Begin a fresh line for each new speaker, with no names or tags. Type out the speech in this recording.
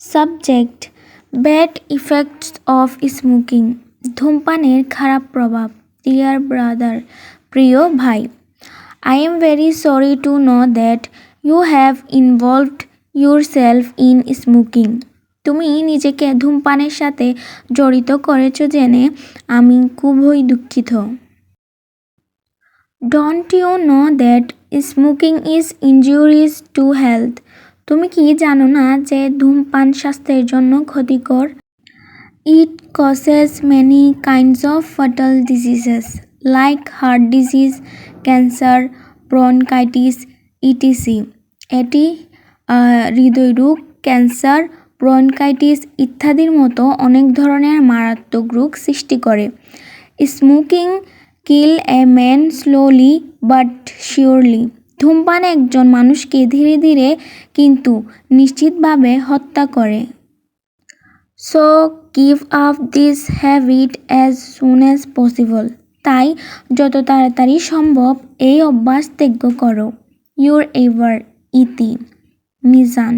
Subject bad effects of smoking ধূমপানের খারাপ প্রভাব। ডিয়ার ব্রাদার প্রিয় ভাই I am very sorry to know that you have involved yourself in smoking তুমি নিজেকে ধূমপানের সাথে জড়িত করেছ জেনে আমি খুবই দুঃখিত। Don't you know that smoking is injuries to health তুমি কি জানো না যে ধূমপান স্বাস্থ্যের জন্য ক্ষতিকর? It causes many kinds of fatal diseases like heart disease cancer bronchitis ETC এটি হৃদয়রোগ ক্যান্সার ব্রনকাইটিস ইত্যাদির মতো অনেক ধরনের মারাত্মক রোগ সৃষ্টি করে। Smoking kill a man slowly but surely ধূমপান একজন মানুষকে ধীরে ধীরে কিন্তু নিশ্চিতভাবে হত্যা করে। So give up this habit as soon as possible তাই, যত তাড়াতাড়ি সম্ভব এই অভ্যাস ত্যাগ করো। ইউর এভার ইতি, মিজান।